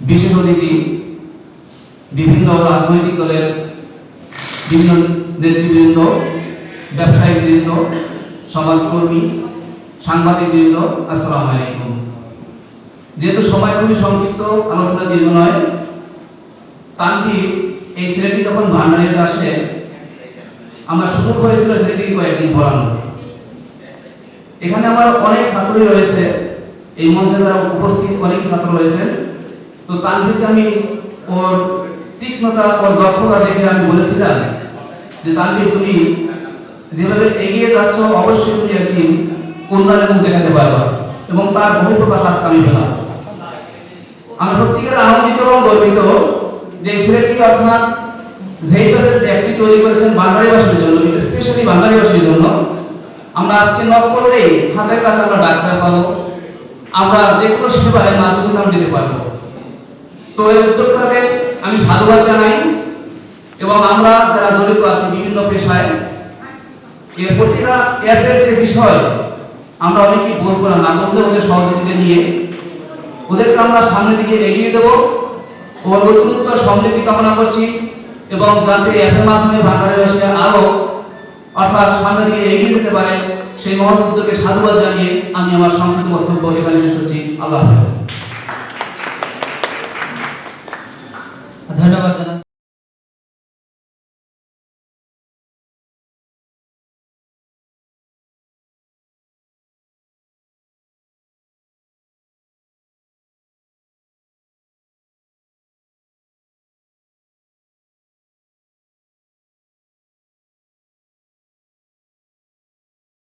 বিশেষ অতিথি বিভিন্ন রাজনৈতিক দলের বিভিন্ন নেতৃবৃন্দ ব্যবসায়িক বৃন্দ সমাজকর্মী সাংবাদিক বৃন্দ আসসালামু আলাইকুম। যেহেতু সময় খুবই সংক্ষিপ্ত আলোচনা দীর্ঘ নয় তানভীর এই ছেলেটি যখন ভান্ডারের আসে আমার সুযোগ হয়েছিল ছেলেটিকে কয়েকদিন পড়ানোর। এখানে আমার অনেক ছাত্রই রয়েছে, এই মঞ্চে যারা উপস্থিত অনেক ছাত্র রয়েছে। তো তানভীরকে আমি ওর তীক্ষ্ণতা, ওর দক্ষতা দেখে আমি বলেছিলাম যে, তানভীর, তুমি যেভাবে এগিয়ে যাচ্ছ, অবশ্যই তুমি একদিন উন্নয়নের মুখ দেখাতে পারবা এবং তার বহিঃপ্রকাশ আজকে আমি পেলাম। আমি সত্যিকার আনন্দিত এবং গর্বিত যে ছেলেটি অর্থাৎ যেইভাবে যে তৈরি করেছেন বাঙালিবাসীর জন্য স্পেশালি বাঙালিবাসীর জন্য, আমরা আজকে নক করলেই হাতের কাছে আমরা ডাক্তার পাবো, আমরা যে কোনো সেবায় মাধ্যমে আমরা দিতে পারব। তো এই উদ্যোক্তাকে আমি সাধুবাদ জানাই, এবং আমরা যারা জড়িত আছি বিভিন্ন পেশায়, এর প্রতিটা অ্যাপের যে বিষয়, আমরা অনেকেই বুঝব না না ওদের সহযোগিতা নিয়ে। ওদেরকে আমরা সামনের দিকে এগিয়ে দেবো ওর উত্তরোত্তর সমৃদ্ধি কামনা করছি। এবং যাতে এর মাধ্যমে বাংলাদেশে আরও অর্থাৎ সামনের দিকে এগিয়ে যেতে পারে, সেই মহৎ উদ্যোগে সাধুবাদ জানিয়ে আমি আমার সংক্ষিপ্ত বক্তব্য এখানে শেষ করছি। আল্লাহ হাফেজ। ধন্যবাদ